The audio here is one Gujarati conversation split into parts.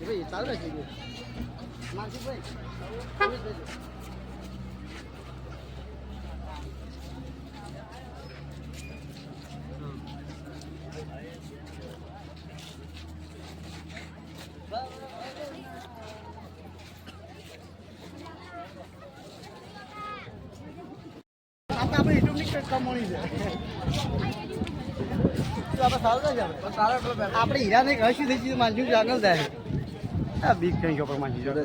ભાઈ ચાલુ રાખી દો માનસિકભાઈ આ તો આપણે આપણે હીરાને કશું થઈ છે માનજી આગળ થાય આ બીક કઈ ખબર માનજી જોડે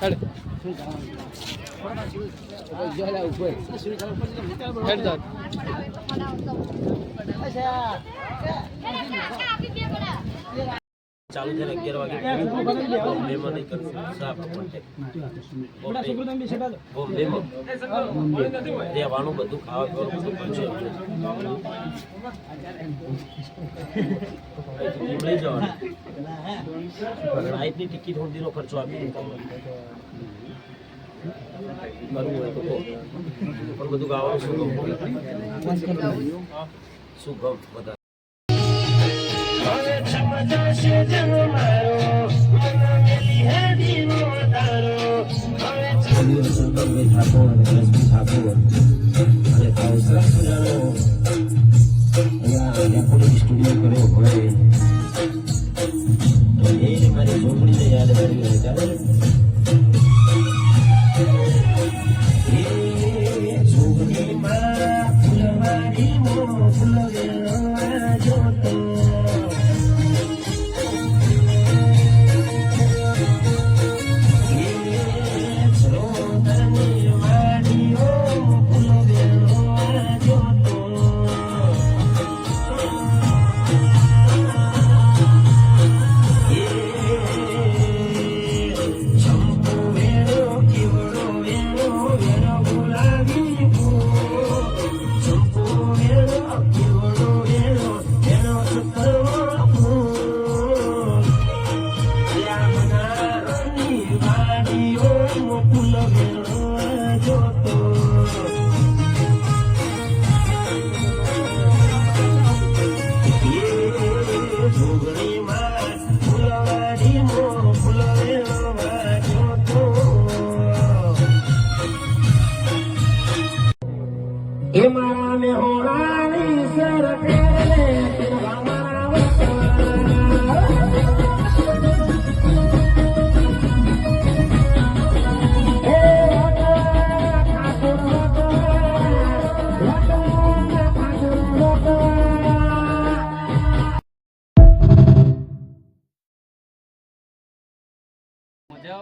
હેડ. ચાલુ થઈને અગિયાર વાગે બોમ્બેમાં નહીં કરશું સાફ કોન્ટેક્ટ બોમ્બેમાં રહેવાનું બધું ખાવા પીવાનું બધું કરશે લઈ જવાનું ફ્લાઇટની ટિકિટ સુધીનો ખર્ચો આપી દઉં કરવું હોય તો કહો. પણ બધું ગાવાનું શું ગમ શું ગમ? બધા 在时间的脉动。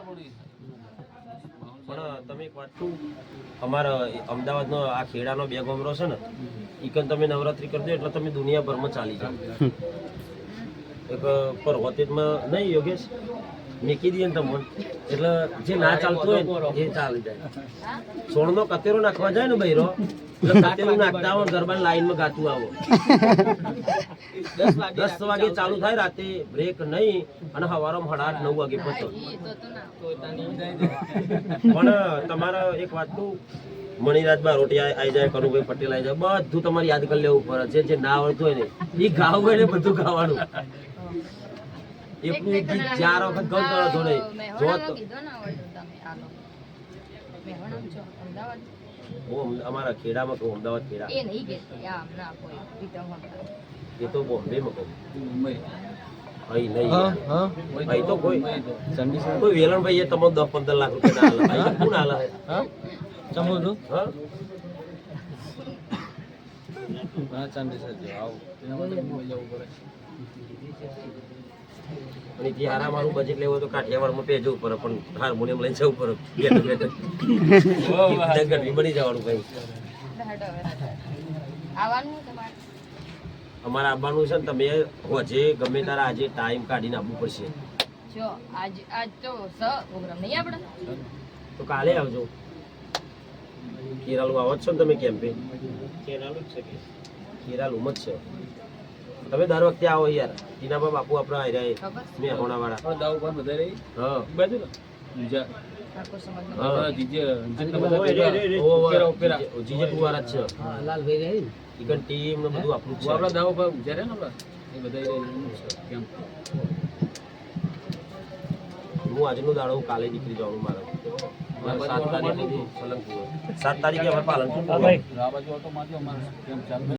પણ તમે એક વાત કહું અમારા અમદાવાદનો આ ખેડાનો બે ગોમરો છે ને ઈકન તમે નવરાત્રી કરજો એટલે તમે દુનિયાભરમાં ચાલી જાઓ. એક પર્વતેજમાં નહીં યોગેશ? મેકી કીધી ને તમને એટલે જે ના ચાલતું હોય એ ચાલી જાય. સોળનો કતેરો નાખવા જાય ને બૈરો એટલે કતેરું નાખતા આવો ગરબા લાઈનમાં ગાતું આવો. દસ વાગે ચાલુ થાય રાતે બ્રેક નહીં અને સવારો સાડા આઠ નવ વાગે પહોંચો. પણ તમારા એક વાત કહું મણિરાજ બારોટી આવી જાય કરુભાઈ પટેલ આવી જાય બધું તમારે યાદ કરી લેવું પડે. જે જે ના આવડતું હોય ને એ ગાવું હોય ને બધું ગાવાનું. એકનું એક ગીત ચાર વખત ગાવ તો જોડે. જો તો. હું અમારા ખેડામાં કહું અમદાવાદ ખેડા. એ તો બોમ્બેમાં કહું અહીં નહીં. ભાઈ તો કોઈ. કોઈ વેલણભાઈ એ તમને દસ પંદર લાખ રૂપિયા ના હાલે કોણ હાલે હા? અને જે આરામ આરું બજેટ લેવો હોય તો કાઠિયાવાડમાં પે જવું પડે પણ હાર્મોનિયમ લઈને જવું પડે. જગત બની જવાનું કઈ. આવવાનું અમારે આવવાનું છે ને તમે હોજે ગમે તારા આજે ટાઈમ કાઢીને આવવું પડશે. જો આજ આજ તો સ પ્રોગ્રામ નહીં આપણે તો કાલે આવજો. કેરાલુ આવો જ છો ને તમે કેમ્પે? કેરાલુ જ છે કેરાલુ જ છે. તમે દર વખતે આવો યાર. ટીનાબા બાપુ આપણા ખબર મેં હોણા વાળા હા હા. ટીમ ને બધું આપણું જ છે. એ બધા કેમ્પ હું આજનો દાડો કાલે નીકળી જાઉં મારે. સાત તારીખે પાલનપુર